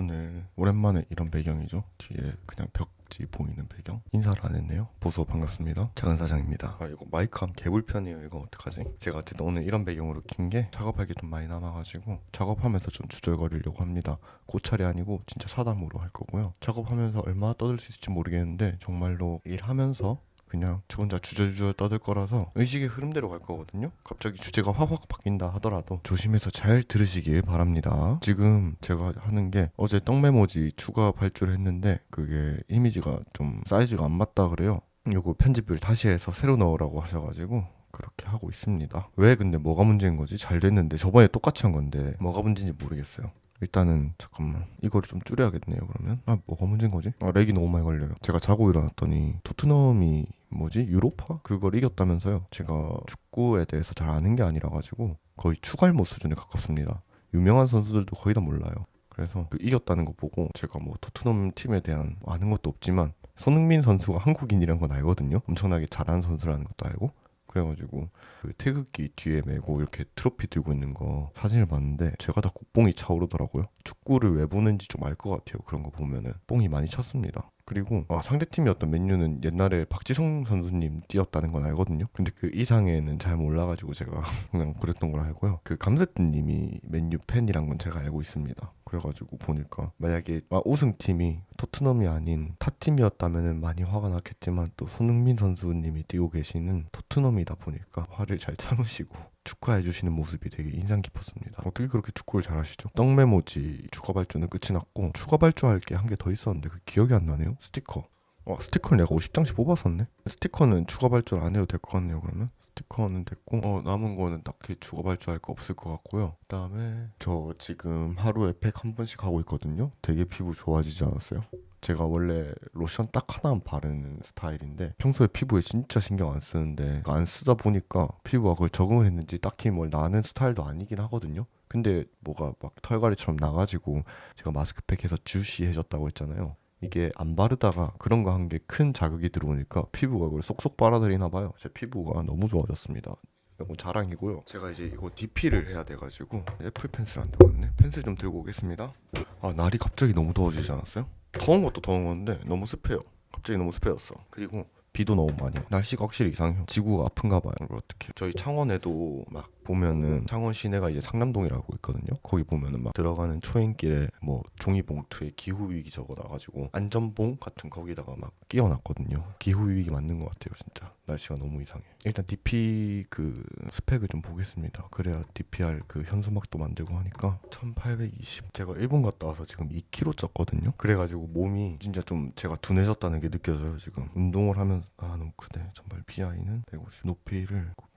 오늘 오랜만에 이런 배경이죠. 뒤에 그냥 벽지 보이는 배경. 인사를 안 했네요. 보소 반갑습니다. 작은 사장입니다. 아 이거 마이크 함 개불편이에요. 이거 어떡하지? 제가 어쨌든 오늘 이런 배경으로 킨 게 작업할 게 좀 많이 남아가지고 작업하면서 좀 주절거리려고 합니다. 고찰이 아니고 진짜 사담으로 할 거고요. 작업하면서 얼마나 떠들 수 있을지 모르겠는데 정말로 일하면서 그냥 저 혼자 주절주절 떠들 거라서 의식의 흐름대로 갈 거거든요. 갑자기 주제가 확확 바뀐다 하더라도 조심해서 잘 들으시길 바랍니다. 지금 제가 하는 게 어제 떡메모지 추가 발주를 했는데 그게 이미지가 좀 사이즈가 안 맞다 그래요. 요거 편집을 다시 해서 새로 넣으라고 하셔가지고 그렇게 하고 있습니다. 왜 근데 뭐가 문제인 거지? 잘 됐는데 저번에 똑같이 한 건데 뭐가 문제인지 모르겠어요. 일단은 잠깐만 이거를 좀 줄여야겠네요 그러면. 아 뭐가 문제인 거지? 아 렉이 너무 많이 걸려요. 제가 자고 일어났더니 토트넘이 뭐지? 유로파? 그걸 이겼다면서요? 제가 축구에 대해서 잘 아는 게 아니라 가지고 거의 추갈모 수준에 가깝습니다. 유명한 선수들도 거의 다 몰라요. 그래서 그 이겼다는 거 보고 제가 뭐 토트넘 팀에 대한 아는 것도 없지만 손흥민 선수가 한국인이란 건 알거든요. 엄청나게 잘하는 선수라는 것도 알고 그래가지고 그 태극기 뒤에 메고 이렇게 트로피 들고 있는 거 사진을 봤는데 제가 다 국뽕이 차오르더라고요. 축구를 왜 보는지 좀 알 것 같아요. 그런 거 보면은 뽕이 많이 찼습니다. 그리고 아, 상대팀이었던 맨유는 옛날에 박지성 선수님 뛰었다는 건 알거든요. 근데 그 이상에는 잘 몰라가지고 제가 그냥 그랬던 걸 알고요. 그 감세트님이 맨유 팬이란 건 제가 알고 있습니다. 그래가지고 보니까 만약에 아, 우승팀이 토트넘이 아닌 타 팀이었다면은 많이 화가 났겠지만 또 손흥민 선수님이 뛰고 계시는 토트넘이다 보니까 화를 잘 참으시고 축하해 주시는 모습이 되게 인상 깊었습니다. 어떻게 그렇게 축구를 잘하시죠? 떡메모지 추가 발주는 끝이 났고 추가 발주할 게 한 개 더 있었는데 그 기억이 안 나네요. 스티커. 어, 스티커는 내가 50장씩 뽑았었네. 스티커는 추가 발주를 안 해도 될 것 같네요. 그러면 스티커는 됐고 어, 남은 거는 딱히 추가 발주할 거 없을 것 같고요. 그다음에 저 지금 하루에 팩 한 번씩 하고 있거든요. 되게 피부 좋아지지 않았어요? 제가 원래 로션 딱 하나만 바르는 스타일인데 평소에 피부에 진짜 신경 안 쓰는데 안 쓰다 보니까 피부가 그걸 적응을 했는지 딱히 뭘 나는 스타일도 아니긴 하거든요. 근데 뭐가 막 털갈이처럼 나가지고 제가 마스크팩 해서 주시해졌다고 했잖아요. 이게 안 바르다가 그런 거 한 게 큰 자극이 들어오니까 피부가 그걸 쏙쏙 빨아들이나 봐요. 제 피부가 너무 좋아졌습니다. 이건 자랑이고요. 제가 이제 이거 DP를 해야 돼가지고 애플 펜슬 안 들고 왔네. 펜슬 좀 들고 오겠습니다. 아 날이 갑자기 너무 더워지지 않았어요? 더운 것도 더운 건데 너무 습해요. 갑자기 너무 습해졌어. 그리고 비도 너무 많이. 와요. 날씨가 확실히 이상해요. 지구가 아픈가 봐요. 이걸 어떻게? 저희 창원에도 막 보면은 창원 시내가 이제 상남동이라고 있거든요. 거기 보면은 막 들어가는 초행길에 뭐 종이 봉투에 기후 위기 적어 놔가지고 안전봉 같은 거기다가 막 끼워놨거든요. 기후 위기 맞는 것 같아요, 진짜. 날씨가 너무 이상해. 일단 DP 그 스펙을 좀 보겠습니다. 그래야 DPR 그 현수막도 만들고 하니까 1820. 제가 일본 갔다 와서 지금 2kg 쪘거든요. 그래가지고 몸이 진짜 좀 제가 둔해졌다는 게 느껴져요 지금. 운동을 하면 아 너무 크네. 전발 PI는 150. 높이를 960, 2400.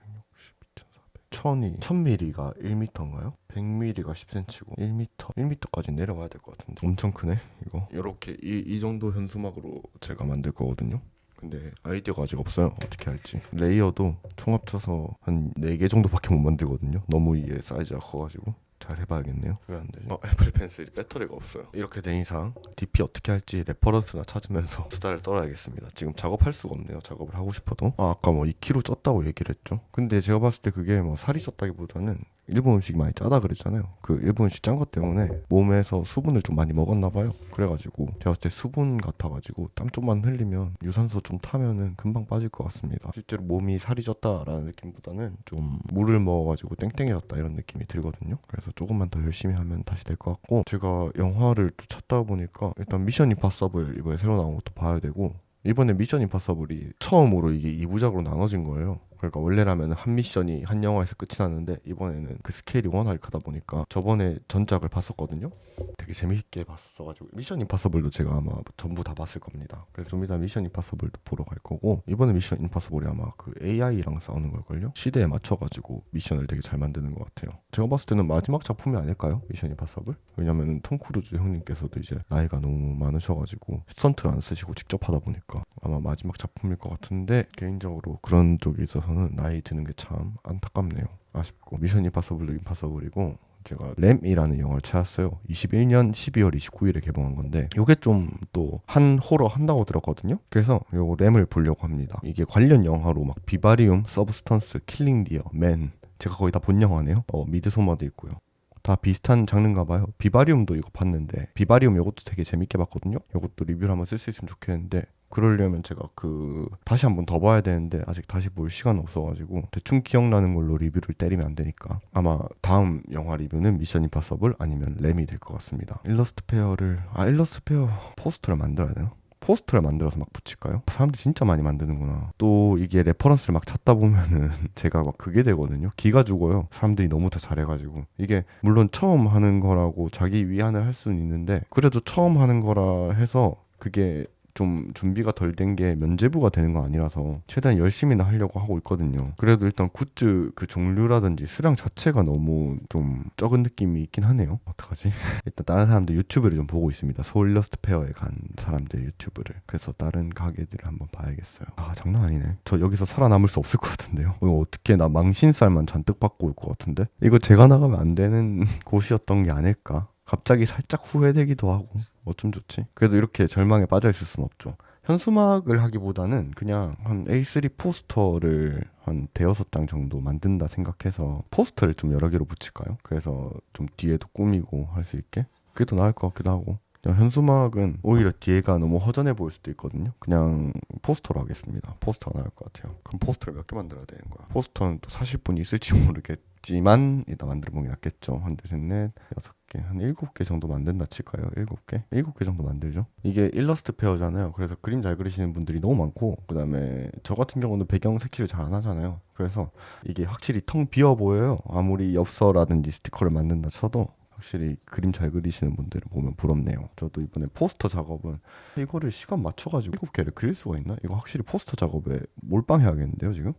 천이 1000mm가 1m인가요? 100mm가 10cm고 1m 1m까지 내려와야 될 것 같은데. 엄청 크네 이거. 이렇게 이, 이 정도 현수막으로 제가 만들 거거든요. 근데 아이디어가 아직 없어요. 어떻게 할지. 레이어도 총 합쳐서 한 4개 정도밖에 못 만들거든요. 너무 이게 사이즈가 커가지고 잘 해봐야겠네요. 왜 안 되지? 어, 애플 펜슬이 배터리가 없어요. 이렇게 된 이상 DP 어떻게 할지 레퍼런스나 찾으면서 수다를 떨어야겠습니다. 지금 작업할 수가 없네요. 작업을 하고 싶어도. 아, 아까 뭐 2kg 쪘다고 얘기를 했죠. 근데 제가 봤을 때 그게 뭐 살이 쪘다기보다는 일본 음식 많이 짜다 그랬잖아요. 그 일본 음식 짠 것 때문에 몸에서 수분을 좀 많이 먹었나 봐요. 그래가지고 제가 봤을 때 수분 같아가지고 땀 좀만 흘리면 유산소 좀 타면은 금방 빠질 것 같습니다. 실제로 몸이 살이 쪘다라는 느낌보다는 좀 물을 먹어가지고 땡땡해졌다 이런 느낌이 들거든요. 그래서 조금만 더 열심히 하면 다시 될 것 같고 제가 영화를 또 찾다 보니까 일단 미션 임파서블 이번에 새로 나온 것도 봐야 되고 이번에 미션 임파서블이 처음으로 이게 2부작으로 나눠진 거예요. 그러니까 원래라면 한 미션이 한 영화에서 끝이 났는데 이번에는 그 스케일이 워낙 크다 보니까 저번에 전작을 봤었거든요. 되게 재밌게 봤어가지고 미션 임파서블도 제가 아마 전부 다 봤을 겁니다. 그래서 좀 이따 미션 임파서블도 보러 갈 거고 이번에 미션 임파서블이 아마 그 AI랑 싸우는 걸걸요. 시대에 맞춰가지고 미션을 되게 잘 만드는 것 같아요. 제가 봤을 때는 마지막 작품이 아닐까요? 미션 임파서블? 왜냐면 톰 크루즈 형님께서도 이제 나이가 너무 많으셔가지고 스턴트를 안 쓰시고 직접 하다 보니까 아마 마지막 작품일 것 같은데 개인적으로 그런 쪽에 있어서는 나이 드는 게 참 안타깝네요. 아쉽고 미션 임파서블도 임파서블이고 제가 램이라는 영화를 찾았어요. 21년 12월 29일에 개봉한 건데 이게 좀 또 한 호러 한다고 들었거든요. 그래서 요 램을 보려고 합니다. 이게 관련 영화로 막 비바리움, 서브스턴스, 킬링 디어, 맨 제가 거의 다 본 영화네요. 어, 미드 소마도 있고요. 다 비슷한 장르인가 봐요. 비바리움도 이거 봤는데 비바리움 이것도 되게 재밌게 봤거든요. 이것도 리뷰를 한번 쓸 수 있으면 좋겠는데 그러려면 제가 그 다시 한번 더 봐야 되는데 아직 다시 볼 시간 없어가지고 대충 기억나는 걸로 리뷰를 때리면 안 되니까 아마 다음 영화 리뷰는 미션 임파서블 아니면 램이 될 것 같습니다. 일러스트 페어를 아 일러스트 페어 포스터를 만들어야 되나? 포스터를 만들어서 막 붙일까요? 사람들이 진짜 많이 만드는구나. 또 이게 레퍼런스를 막 찾다 보면은 제가 막 그게 되거든요. 기가 죽어요. 사람들이 너무 다 잘해가지고 이게 물론 처음 하는 거라고 자기 위안을 할 수는 있는데 그래도 처음 하는 거라 해서 그게 좀 준비가 덜 된 게 면제부가 되는 거 아니라서 최대한 열심히는 하려고 하고 있거든요. 그래도 일단 굿즈 그 종류라든지 수량 자체가 너무 좀 적은 느낌이 있긴 하네요. 어떡하지? 일단 다른 사람들 유튜브를 좀 보고 있습니다. 서울 일러스트 페어에 간 사람들 유튜브를. 그래서 다른 가게들을 한번 봐야겠어요. 아 장난 아니네. 저 여기서 살아남을 수 없을 것 같은데요. 이거 어떻게 나 망신살만 잔뜩 받고 올 것 같은데? 이거 제가 나가면 안 되는 곳이었던 게 아닐까? 갑자기 살짝 후회되기도 하고 어쩜 좋지? 그래도 이렇게 절망에 빠져 있을 순 없죠. 현수막을 하기보다는 그냥 한 A3 포스터를 한 대여섯 장 정도 만든다 생각해서 포스터를 좀 여러 개로 붙일까요? 그래서 좀 뒤에도 꾸미고 할 수 있게 그게 더 나을 것 같기도 하고 현수막은 오히려 뒤에가 너무 허전해 보일 수도 있거든요. 그냥 포스터로 하겠습니다. 포스터가 나을 것 같아요. 그럼 포스터를 몇 개 만들어야 되는 거야? 포스터는 또 사실 분이 있을지 모르겠지만 일단 만들어 보긴 낫겠죠. 한 둘, 셋, 넷, 여섯 개, 한 일곱 개 정도 만든다 칠까요? 일곱 개? 일곱 개 정도 만들죠. 이게 일러스트 페어잖아요. 그래서 그림 잘 그리시는 분들이 너무 많고 그 다음에 저 같은 경우는 배경 색칠을 잘 안 하잖아요. 그래서 이게 확실히 텅 비어 보여요. 아무리 엽서라든지 스티커를 만든다 쳐도 확실히 그림 잘 그리시는 분들을 보면 부럽네요. 저도 이번에 포스터 작업은 이거를 시간 맞춰가지고 일곱 개를 그릴 수가 있나? 이거 확실히 포스터 작업에 몰빵해야겠는데요, 지금?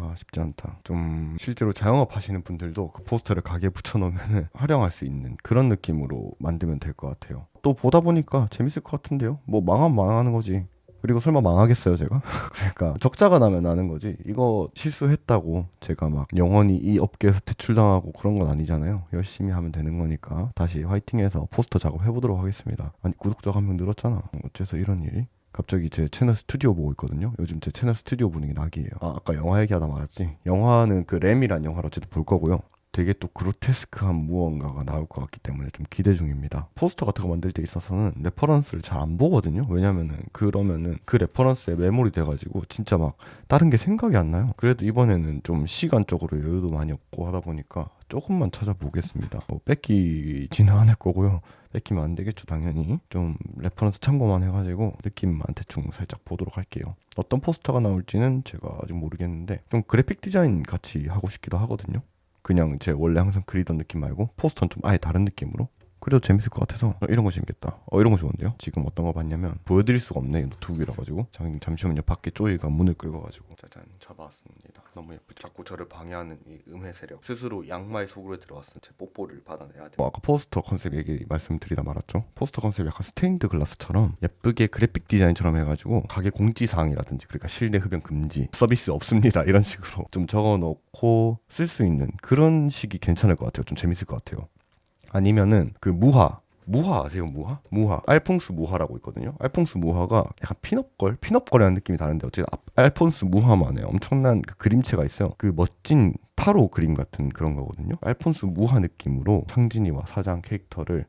아, 쉽지 않다. 좀 실제로 자영업 하시는 분들도 그 포스터를 가게에 붙여놓으면 활용할 수 있는 그런 느낌으로 만들면 될 것 같아요. 또 보다 보니까 재밌을 것 같은데요? 뭐 망하면 망하는 거지. 그리고 설마 망하겠어요, 제가? 그러니까 적자가 나면 나는 거지. 이거 실수했다고 제가 막 영원히 이 업계에서 퇴출당하고 그런 건 아니잖아요. 열심히 하면 되는 거니까 다시 화이팅해서 포스터 작업 해보도록 하겠습니다. 아니 구독자가 한 명 늘었잖아. 어째서 이런 일이? 갑자기 제 채널 스튜디오 보고 있거든요. 요즘 제 채널 스튜디오 보는 게 낙이에요. 아, 아까 영화 얘기하다 말았지. 영화는 그 램이란 영화를 어쨌든 볼 거고요. 되게 또 그로테스크한 무언가가 나올 것 같기 때문에 좀 기대 중입니다. 포스터 같은 거 만들 때 있어서는 레퍼런스를 잘 안 보거든요. 왜냐면은 그러면은 그 레퍼런스에 메모리 돼가지고 진짜 막 다른 게 생각이 안 나요. 그래도 이번에는 좀 시간적으로 여유도 많이 없고 하다 보니까 조금만 찾아보겠습니다. 뭐 뺏기지는 않을 거고요. 뺏기면 안 되겠죠, 당연히. 좀 레퍼런스 참고만 해가지고 느낌만 대충 살짝 보도록 할게요. 어떤 포스터가 나올지는 제가 아직 모르겠는데 좀 그래픽 디자인 같이 하고 싶기도 하거든요. 그냥 제 원래 항상 그리던 느낌 말고 포스터는 좀 아예 다른 느낌으로 그래도 재밌을 것 같아서 어, 이런 거 재밌겠다. 어 이런 거 좋은데요? 지금 어떤 거 봤냐면 보여드릴 수가 없네 노트북이라 가지고 잠, 잠시만요 밖에 쪼이가 문을 끌어가지고 짜잔 잡아왔습니다. 너무 예쁘죠? 자꾸 저를 방해하는 이 음해 세력 스스로 양마의 속으로 들어왔은 제 뽀뽀를 받아내야 돼. 어, 아까 포스터 컨셉 얘기 말씀드리다 말았죠. 포스터 컨셉이 약간 스테인드 글라스처럼 예쁘게 그래픽 디자인처럼 해가지고 가게 공지사항이라든지 그러니까 실내 흡연 금지 서비스 없습니다 이런 식으로 좀 적어놓고 쓸 수 있는 그런 식이 괜찮을 것 같아요. 좀 재밌을 것 같아요. 아니면은 그 무화 무화 아세요? 무화? 무화 알퐁스 무화라고 있거든요. 알퐁스 무화가 약간 핀업걸? 핀업걸이라는 느낌이 다른데 어쨌든 아- 알폰스 무화만의 엄청난 그 그림체가 있어요. 그 멋진 타로 그림 같은 그런 거거든요. 알폰스 무화 느낌으로 상진이와 사장 캐릭터를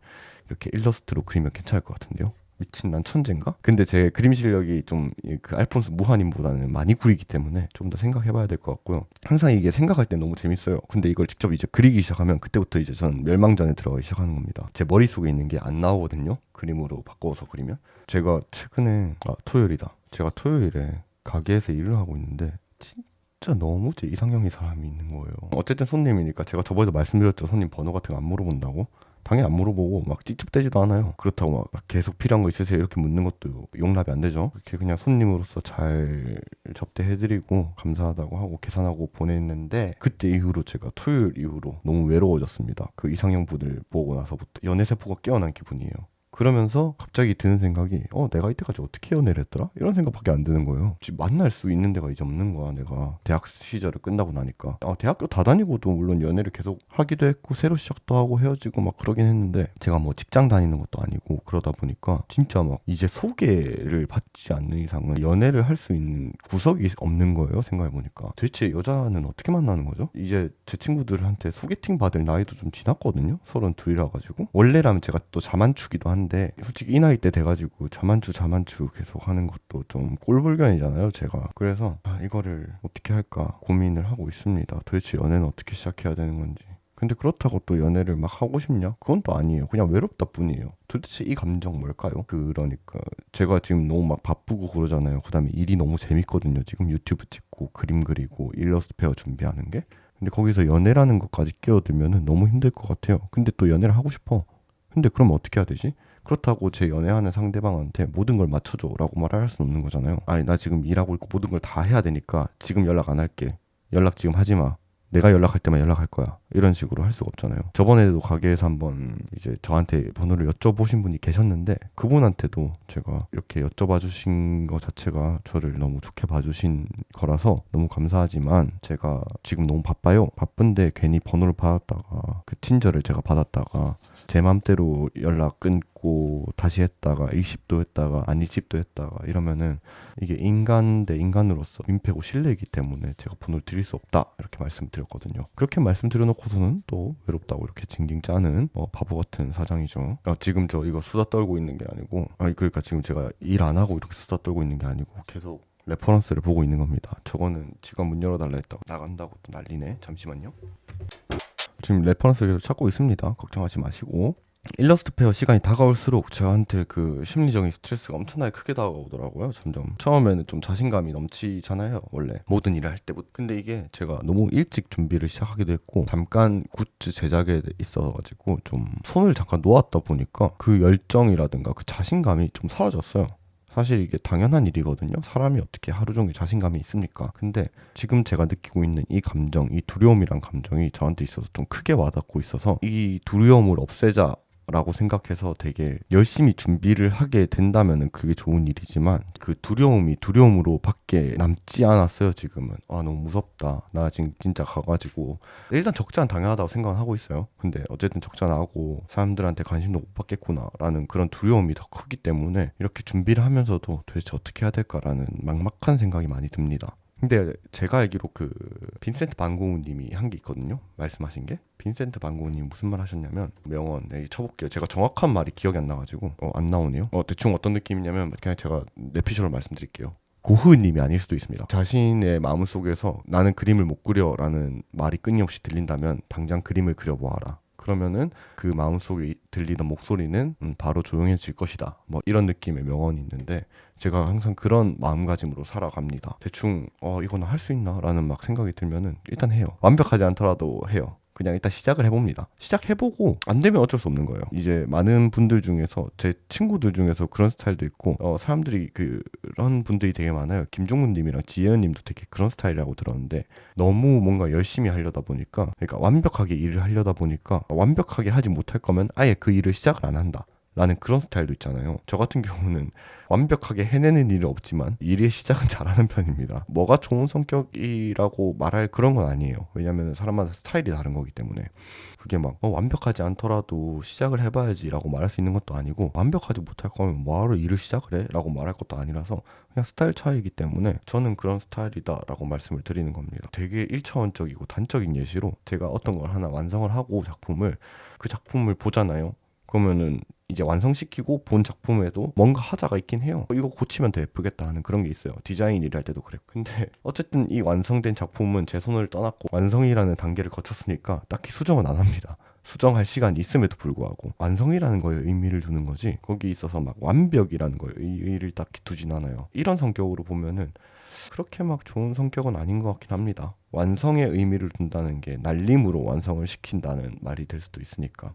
이렇게 일러스트로 그리면 괜찮을 것 같은데요 미친 난 천재인가? 근데 제 그림 실력이 좀 그 알폰스 무한님보다는 많이 구리기 때문에 좀 더 생각해봐야 될 것 같고요. 항상 이게 생각할 때 너무 재밌어요. 근데 이걸 직접 이제 그리기 시작하면 그때부터 이제 전 멸망전에 들어가기 시작하는 겁니다. 제 머릿속에 있는 게 안 나오거든요. 그림으로 바꿔서 그리면. 제가 최근에 아 토요일이다. 제가 토요일에 가게에서 일을 하고 있는데 진짜 너무 제 이상형의 사람이 있는 거예요. 어쨌든 손님이니까 제가 저번에도 말씀드렸죠. 손님 번호 같은 거 안 물어본다고. 당연히 안 물어보고 막 찝찝대지도 않아요. 그렇다고 막 계속 필요한 거 있으세요 이렇게 묻는 것도 용납이 안 되죠. 이렇게 그냥 손님으로서 잘 접대해드리고 감사하다고 하고 계산하고 보냈는데 그때 이후로 제가 토요일 이후로 너무 외로워졌습니다. 그 이상형 분을 보고 나서부터 연애 세포가 깨어난 기분이에요. 그러면서 갑자기 드는 생각이 어 내가 이때까지 어떻게 연애를 했더라? 이런 생각밖에 안 드는 거예요. 만날 수 있는 데가 이제 없는 거야 내가. 대학 시절을 끝나고 나니까. 어, 대학교 다 다니고도 물론 연애를 계속 하기도 했고 새로 시작도 하고 헤어지고 막 그러긴 했는데 제가 뭐 직장 다니는 것도 아니고 그러다 보니까 진짜 막 이제 소개를 받지 않는 이상은 연애를 할 수 있는 구석이 없는 거예요 생각해 보니까. 도대체 여자는 어떻게 만나는 거죠? 이제 제 친구들한테 소개팅 받을 나이도 좀 지났거든요? 서른 둘이라 가지고. 원래라면 제가 또 자만추기도 한데 솔직히 이 나이 때 돼가지고 자만추 자만추 계속 하는 것도 좀 꼴불견이잖아요 제가 그래서 아, 이거를 어떻게 할까 고민을 하고 있습니다 도대체 연애는 어떻게 시작해야 되는 건지 근데 그렇다고 또 연애를 막 하고 싶냐? 그건 또 아니에요. 그냥 외롭다 뿐이에요. 도대체 이 감정 뭘까요? 그러니까 제가 지금 너무 막 바쁘고 그러잖아요. 그다음에 일이 너무 재밌거든요. 지금 유튜브 찍고 그림 그리고 일러스트 페어 준비하는 게. 근데 거기서 연애라는 것까지 끼어들면은 너무 힘들 것 같아요. 근데 또 연애를 하고 싶어. 근데 그럼 어떻게 해야 되지? 그렇다고 제 연애하는 상대방한테 모든 걸 맞춰줘라고 말을 할 수는 없는 거잖아요. 아니 나 지금 일하고 있고 모든 걸 다 해야 되니까 지금 연락 안 할게. 연락 지금 하지 마. 내가 연락할 때만 연락할 거야. 이런 식으로 할 수가 없잖아요. 저번에도 가게에서 한번 이제 저한테 번호를 여쭤보신 분이 계셨는데 그분한테도 제가 이렇게 여쭤봐 주신 것 자체가 저를 너무 좋게 봐주신 거라서 너무 감사하지만 제가 지금 너무 바빠요. 바쁜데 괜히 번호를 받았다가 그 친절을 제가 받았다가 제 맘대로 연락 끊고 다시 했다가 일십도 했다가 아니십도 했다가 이러면은 이게 인간 대 인간으로서 민폐고 신뢰이기 때문에 제가 번호를 드릴 수 없다 이렇게 말씀드렸거든요. 그렇게 말씀드려놓고 서는 또 외롭다고 이렇게 징징 짜는 어, 바보 같은 사장이죠. 아, 지금 저 이거 수다 떨고 있는 게 아니고 아니 그러니까 지금 제가 일 안 하고 이렇게 수다 떨고 있는 게 아니고 계속 레퍼런스를 보고 있는 겁니다. 저거는 직원 문 열어달라 했다가 나간다고 또 난리네. 잠시만요. 지금 레퍼런스 계속 찾고 있습니다. 걱정하지 마시고. 일러스트 페어 시간이 다가올수록 저한테 그 심리적인 스트레스가 엄청나게 크게 다가오더라고요. 점점 처음에는 좀 자신감이 넘치잖아요. 원래 모든 일을 할 때부터. 근데 이게 제가 너무 일찍 준비를 시작하기도 했고 잠깐 굿즈 제작에 있어가지고 좀 손을 잠깐 놓았다 보니까 그 열정이라든가 그 자신감이 좀 사라졌어요. 사실 이게 당연한 일이거든요. 사람이 어떻게 하루 종일 자신감이 있습니까? 근데 지금 제가 느끼고 있는 이 감정, 이 두려움이란 감정이 저한테 있어서 좀 크게 와닿고 있어서 이 두려움을 없애자. 라고 생각해서 되게 열심히 준비를 하게 된다면은 그게 좋은 일이지만 그 두려움이 두려움으로 밖에 남지 않았어요 지금은. 아 너무 무섭다. 나 지금 진짜 가가지고. 일단 적자는 당연하다고 생각은 하고 있어요. 근데 어쨌든 적자 나고 사람들한테 관심도 못 받겠구나 라는 그런 두려움이 더 크기 때문에 이렇게 준비를 하면서도 도대체 어떻게 해야 될까라는 막막한 생각이 많이 듭니다 근데 제가 알기로 그 빈센트 반고우님이 한 게 있거든요. 말씀하신 게 빈센트 반고우님 무슨 말 하셨냐면 명언 여기 쳐볼게요. 제가 정확한 말이 기억이 안 나가지고 어, 안 나오네요. 어, 대충 어떤 느낌이냐면 그냥 제가 내피셜로 말씀드릴게요. 고흐님이 아닐 수도 있습니다. 자신의 마음 속에서 나는 그림을 못 그려라는 말이 끊임없이 들린다면 당장 그림을 그려보아라. 그러면은 그 마음속에 들리던 목소리는 음, 바로 조용해질 것이다. 뭐 이런 느낌의 명언이 있는데 제가 항상 그런 마음가짐으로 살아갑니다. 대충 어 이거는 할 수 있나라는 막 생각이 들면은 일단 해요. 완벽하지 않더라도 해요. 그냥 일단 시작을 해봅니다. 시작해보고 안 되면 어쩔 수 없는 거예요. 이제 많은 분들 중에서 제 친구들 중에서 그런 스타일도 있고 어, 사람들이 그런 분들이 되게 많아요. 김종문님이랑 지혜은님도 되게 그런 스타일이라고 들었는데 너무 뭔가 열심히 하려다 보니까 그러니까 완벽하게 일을 하려다 보니까 완벽하게 하지 못할 거면 아예 그 일을 시작을 안 한다. 라는 그런 스타일도 있잖아요. 저 같은 경우는 완벽하게 해내는 일은 없지만 일의 시작은 잘하는 편입니다. 뭐가 좋은 성격이라고 말할 그런 건 아니에요. 왜냐하면 사람마다 스타일이 다른 거기 때문에 그게 막 어, 완벽하지 않더라도 시작을 해봐야지라고 말할 수 있는 것도 아니고 완벽하지 못할 거면 뭐하러 일을 시작을 해?라고 말할 것도 아니라서 그냥 스타일 차이기 때문에 저는 그런 스타일이다라고 말씀을 드리는 겁니다. 되게 일차원적이고 단적인 예시로 제가 어떤 걸 하나 완성을 하고 작품을 그 작품을 보잖아요. 그러면은 이제 완성시키고 본 작품에도 뭔가 하자가 있긴 해요. 이거 고치면 더 예쁘겠다 하는 그런 게 있어요. 디자인 일할 때도 그래. 근데 어쨌든 이 완성된 작품은 제 손을 떠났고 완성이라는 단계를 거쳤으니까 딱히 수정은 안 합니다. 수정할 시간이 있음에도 불구하고 완성이라는 거에 의미를 두는 거지 거기 있어서 막 완벽이라는 거에 의의를 딱히 두진 않아요. 이런 성격으로 보면은 그렇게 막 좋은 성격은 아닌 것 같긴 합니다. 완성에 의미를 둔다는 게 날림으로 완성을 시킨다는 말이 될 수도 있으니까.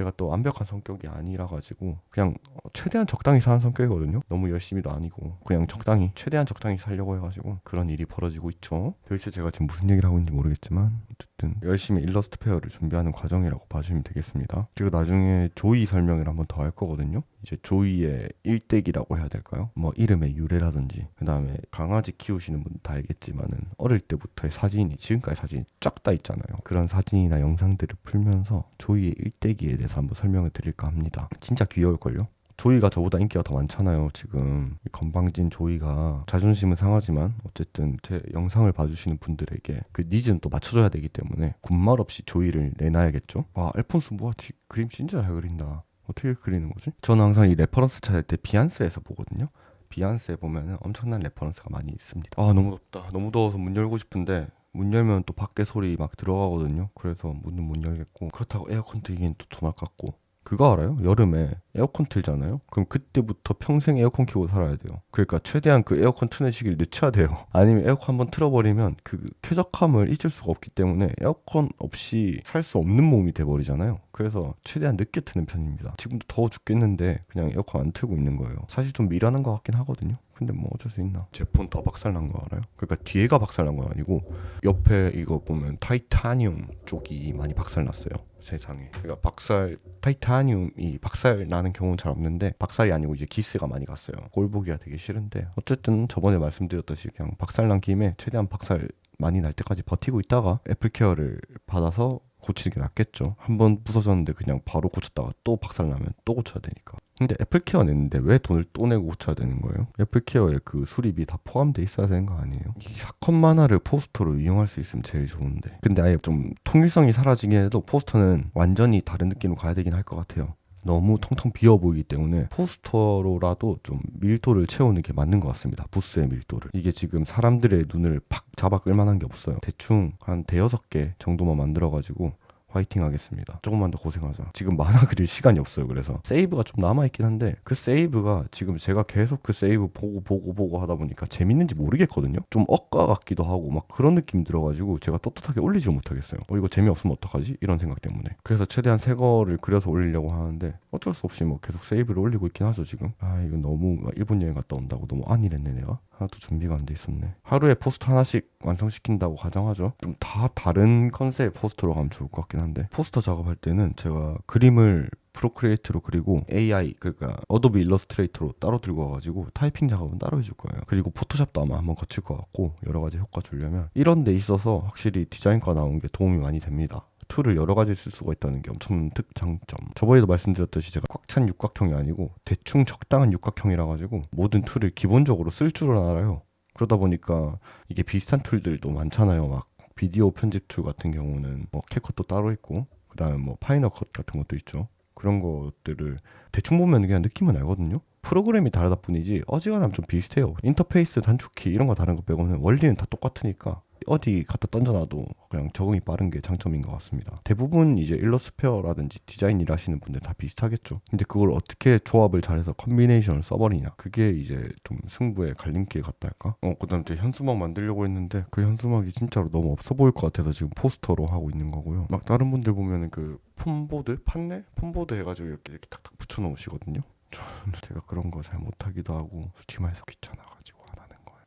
제가 또 완벽한 성격이 아니라 가지고 그냥 최대한 적당히 사는 성격이거든요. 너무 열심히도 아니고 그냥 적당히 최대한 적당히 살려고 해가지고 그런 일이 벌어지고 있죠. 도대체 제가 지금 무슨 얘기를 하고 있는지 모르겠지만 어쨌든 열심히 일러스트 페어를 준비하는 과정이라고 봐주시면 되겠습니다. 그리고 나중에 조이 설명을 한번 더 할 거거든요. 이제 조이의 일대기라고 해야 될까요? 뭐 이름의 유래라든지 그 다음에 강아지 키우시는 분들 다 알겠지만은 어릴 때부터의 사진이 지금까지 사진이 쫙 다 있잖아요. 그런 사진이나 영상들을 풀면서 조이의 일대기에 대해서 한번 설명을 드릴까 합니다. 진짜 귀여울걸요? 조이가 저보다 인기가 더 많잖아요. 지금 이 건방진 조이가 자존심은 상하지만 어쨌든 제 영상을 봐주시는 분들에게 그 니즈는 또 맞춰줘야 되기 때문에 군말 없이 조이를 내놔야겠죠. 와 알폰스 뭐야 지- 그림 진짜 잘 그린다. 어떻게 그리는 거지? 저는 항상 이 레퍼런스 찾을 때 비안스에서 보거든요. 비안스에 보면은 엄청난 레퍼런스가 많이 있습니다. 아 너무 덥다. 너무 더워서 문 열고 싶은데 문 열면 또 밖에 소리 막 들어가거든요. 그래서 문은 못 열겠고 그렇다고 에어컨 틀기엔 또돈 아깝고 그거 알아요? 여름에 에어컨 틀잖아요? 그럼 그때부터 평생 에어컨 켜고 살아야 돼요. 그러니까 최대한 그 에어컨 트는 시기를 늦춰야 돼요. 아니면 에어컨 한번 틀어버리면 그 쾌적함을 잊을 수가 없기 때문에 에어컨 없이 살 수 없는 몸이 돼버리잖아요. 그래서 최대한 늦게 트는 편입니다. 지금도 더워 죽겠는데 그냥 에어컨 안 틀고 있는 거예요. 사실 좀 미라는 것 같긴 하거든요. 근데 뭐 어쩔 수 있나? 제 폰 더 박살난 거 알아요? 그러니까 뒤에가 박살난 건 아니고 옆에 이거 보면 타이타늄 쪽이 많이 박살났어요. 세상에. 그러니까 박살 타이타늄이 박살 나는 경우는 잘 없는데 박살이 아니고 이제 기스가 많이 갔어요. 꼴 보기가 되게 싫은데 어쨌든 저번에 말씀드렸듯이 그냥 박살난 김에 최대한 박살 많이 날 때까지 버티고 있다가 애플케어를 받아서 고치는 게 낫겠죠. 한 번 부서졌는데 그냥 바로 고쳤다가 또 박살나면 또 고쳐야 되니까. 근데 애플케어 냈는데 왜 돈을 또 내고 고쳐야 되는 거예요? 애플케어에 그 수리비 다 포함돼 있어야 되는 거 아니에요? 이 사건 만화를 포스터로 이용할 수 있으면 제일 좋은데. 근데 아예 좀 통일성이 사라지긴 해도 포스터는 완전히 다른 느낌으로 가야 되긴 할 것 같아요. 너무 텅텅 비어 보이기 때문에 포스터로라도 좀 밀도를 채우는 게 맞는 것 같습니다. 부스의 밀도를. 이게 지금 사람들의 눈을 팍 잡아 끌 만한 게 없어요. 대충 한 대여섯 개 정도만 만들어가지고 화이팅 하겠습니다. 조금만 더 고생하자. 지금 만화 그릴 시간이 없어요. 그래서 세이브가 좀 남아있긴 한데 그 세이브가 지금 제가 계속 그 세이브 보고 보고 보고 하다 보니까 재밌는지 모르겠거든요. 좀 억까 같기도 하고 막 그런 느낌 들어가지고 제가 떳떳하게 올리지를 못하겠어요. 어 이거 재미없으면 어떡하지? 이런 생각 때문에. 그래서 최대한 새 거를 그려서 올리려고 하는데 어쩔 수 없이 뭐 계속 세이브를 올리고 있긴 하죠 지금. 아 이거 너무 막 일본 여행 갔다 온다고 너무 안일했네 내가. 하나도 준비가 안 돼 있었네. 하루에 포스터 하나씩 완성시킨다고 가정하죠. 좀 다 다른 컨셉의 포스터로 가면 좋을 것 같긴 한데 포스터 작업할 때는 제가 그림을 프로크리에이트로 그리고 AI 그러니까 어도비 일러스트레이터로 따로 들고 와가지고 타이핑 작업은 따로 해줄 거예요. 그리고 포토샵도 아마 한번 거칠 것 같고 여러 가지 효과 주려면 이런 데 있어서 확실히 디자인과 나온 게 도움이 많이 됩니다. 툴을 여러 가지 쓸 수가 있다는 게 엄청 특 장점. 저번에도 말씀드렸듯이 제가 꽉 찬 육각형이 아니고 대충 적당한 육각형이라 가지고 모든 툴을 기본적으로 쓸 줄은 알아요. 그러다 보니까 이게 비슷한 툴들도 많잖아요. 막 비디오 편집 툴 같은 경우는 뭐 캡컷도 따로 있고 그다음에 뭐 파이널 컷 같은 것도 있죠. 그런 것들을 대충 보면 그냥 느낌은 알거든요. 프로그램이 다르다 뿐이지 어지간하면 좀 비슷해요. 인터페이스 단축키 이런 거 다른 거 빼고는 원리는 다 똑같으니까 어디 갖다 던져놔도 그냥 적응이 빠른 게 장점인 것 같습니다. 대부분 이제 일러스페어라든지 디자인 일하시는 분들 다 비슷하겠죠. 근데 그걸 어떻게 조합을 잘해서 컨비네이션을 써버리냐. 그게 이제 좀 승부의 갈림길 같다 할까? 어, 그 다음에 현수막 만들려고 했는데 그 현수막이 진짜로 너무 없어 보일 것 같아서 지금 포스터로 하고 있는 거고요. 막 다른 분들 보면은 그 폼보드? 판넬? 폼보드 해가지고 이렇게 이렇게 탁탁 붙여놓으시거든요. 저는 제가 그런 거 잘 못하기도 하고 솔직히 말해서 귀찮아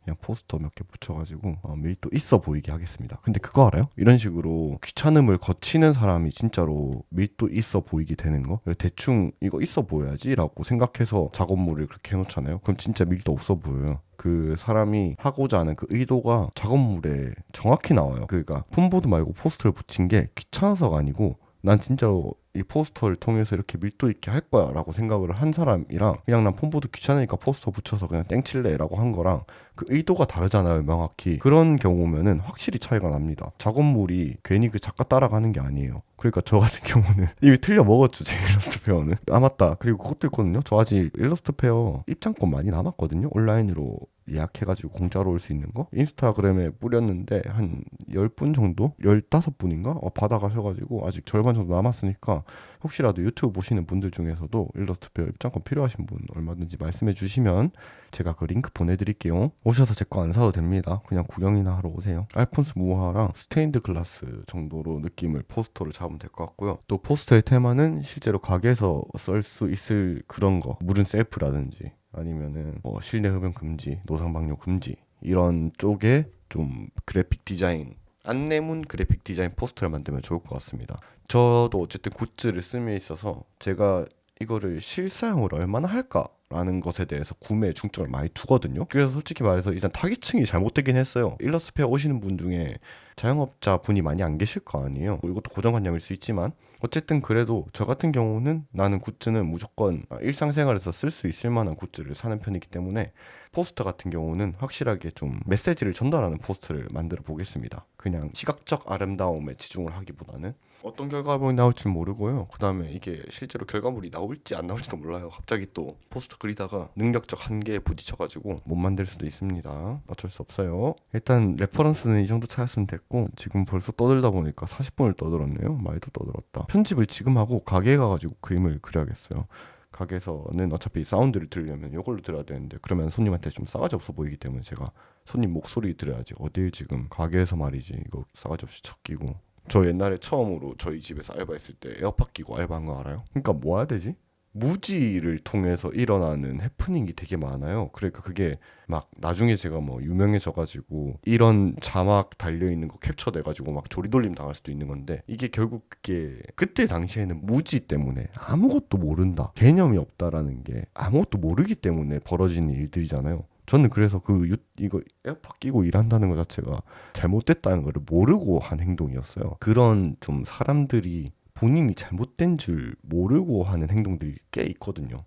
그냥 포스터 몇 개 붙여가지고 어, 밀도 있어 보이게 하겠습니다. 근데 그거 알아요? 이런 식으로 귀찮음을 거치는 사람이 진짜로 밀도 있어 보이게 되는 거? 대충 이거 있어 보여야지라고 생각해서 작업물을 그렇게 해놓잖아요. 그럼 진짜 밀도 없어 보여요. 그 사람이 하고자 하는 그 의도가 작업물에 정확히 나와요. 그러니까 폼보드 말고 포스터를 붙인 게 귀찮아서가 아니고 난 진짜로 이 포스터를 통해서 이렇게 밀도 있게 할 거야 라고 생각을 한 사람이랑 그냥 난 폼보드 귀찮으니까 포스터 붙여서 그냥 땡칠래 라고 한 거랑 그 의도가 다르잖아요 명확히. 그런 경우면은 확실히 차이가 납니다. 작업물이 괜히 그 작가 따라가는 게 아니에요 그러니까 저 같은 경우는 이미 틀려 먹었죠 제 일러스트 페어는. 아 맞다. 그리고 그것도 있거든요. 저 아직 일러스트 페어 입장권 많이 남았거든요. 온라인으로 예약해가지고 공짜로 올 수 있는 거? 인스타그램에 뿌렸는데 한 10분 정도? 15분인가? 어, 받아가셔가지고 아직 절반 정도 남았으니까 혹시라도 유튜브 보시는 분들 중에서도 일러스트 페어 입장권 필요하신 분 얼마든지 말씀해 주시면 제가 그 링크 보내드릴게요. 오셔서 제 거 안 사도 됩니다. 그냥 구경이나 하러 오세요. 알폰스 무화랑 스테인드 글라스 정도로 느낌을 포스터를 잡으면 될 것 같고요. 또 포스터의 테마는 실제로 가게에서 쓸 수 있을 그런 거. 물은 셀프라든지 아니면은 뭐 실내 흡연 금지, 노상 방뇨 금지 이런 쪽에 좀 그래픽 디자인 안내문 그래픽 디자인 포스터를 만들면 좋을 것 같습니다. 저도 어쨌든 굿즈를 씀에 있어서 제가 이거를 실사용을 얼마나 할까라는 것에 대해서 구매에 중점을 많이 두거든요. 그래서 솔직히 말해서 일단 타깃층이 잘못되긴 했어요. 일러스트페어 오시는 분 중에 자영업자 분이 많이 안 계실 거 아니에요. 뭐 이것도 고정관념일 수 있지만 어쨌든 그래도 저 같은 경우는 나는 굿즈는 무조건 일상생활에서 쓸 수 있을 만한 굿즈를 사는 편이기 때문에 포스터 같은 경우는 확실하게 좀 메시지를 전달하는 포스터를 만들어 보겠습니다. 그냥 시각적 아름다움에 치중을 하기보다는 어떤 결과물이 나올지 모르고요. 그 다음에 이게 실제로 결과물이 나올지 안 나올지도 몰라요. 갑자기 또 포스터 그리다가 능력적 한계에 부딪혀가지고 못 만들 수도 있습니다. 어쩔 수 없어요. 일단 레퍼런스는 이 정도 찾았으면 됐고 지금 벌써 떠들다 보니까 40분을 떠들었네요. 말도 떠들었다. 편집을 지금 하고 가게에 가가지고 그림을 그려야겠어요. 가게에서는 어차피 사운드를 들으려면 이걸로 들어야 되는데 그러면 손님한테 좀 싸가지 없어 보이기 때문에 제가 손님 목소리 들어야지 어딜 지금 가게에서 말이지 이거 싸가지 없이 척끼고 저 옛날에 처음으로 저희 집에서 알바했을 때 에어팟 끼고 알바한 거 알아요? 그러니까 뭐 해야 되지? 무지를 통해서 일어나는 해프닝이 되게 많아요. 그러니까 그게 막 나중에 제가 뭐 유명해져가지고 이런 자막 달려 있는 거 캡처돼가지고 막 조리돌림 당할 수도 있는 건데 이게 결국 그게 그때 당시에는 무지 때문에 아무것도 모른다 개념이 없다라는 게 아무것도 모르기 때문에 벌어지는 일들이잖아요. 저는 그래서 그 유, 이거 에어팟 끼고 일한다는 것 자체가 잘못됐다는 거를 모르고 한 행동이었어요. 그런 좀 사람들이 본인이 잘못된 줄 모르고 하는 행동들이 꽤 있거든요.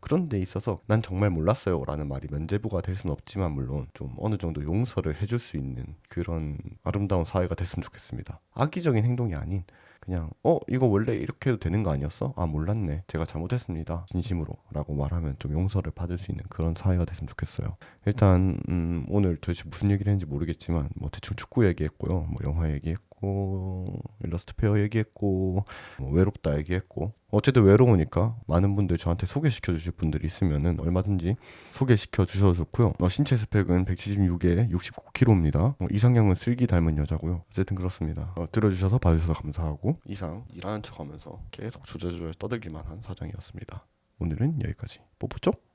그런 데 있어서 난 정말 몰랐어요 라는 말이 면제부가 될 수는 없지만 물론 좀 어느 정도 용서를 해줄 수 있는 그런 아름다운 사회가 됐으면 좋겠습니다. 악의적인 행동이 아닌 그냥 어 이거 원래 이렇게 해도 되는 거 아니었어? 아 몰랐네. 제가 잘못했습니다. 진심으로. 라고 말하면 좀 용서를 받을 수 있는 그런 사회가 됐으면 좋겠어요. 일단 음, 오늘 도대체 무슨 얘기를 했는지 모르겠지만 뭐 대충 축구 얘기했고요. 뭐 영화 얘기했고 일러스트 페어 얘기했고 뭐 외롭다 얘기했고. 어쨌든 외로우니까 많은 분들 저한테 소개시켜 주실 분들이 있으면은 얼마든지 소개시켜 주셔도 좋고요. 어, 신체 스펙은 176에 69kg입니다. 어, 이상형은 슬기 닮은 여자고요. 어쨌든 그렇습니다. 어, 들어주셔서 봐주셔서 감사하고 이상 일하는 척하면서 계속 조절조절 떠들기만 한 사장이었습니다. 오늘은 여기까지. 뽀뽀 쪽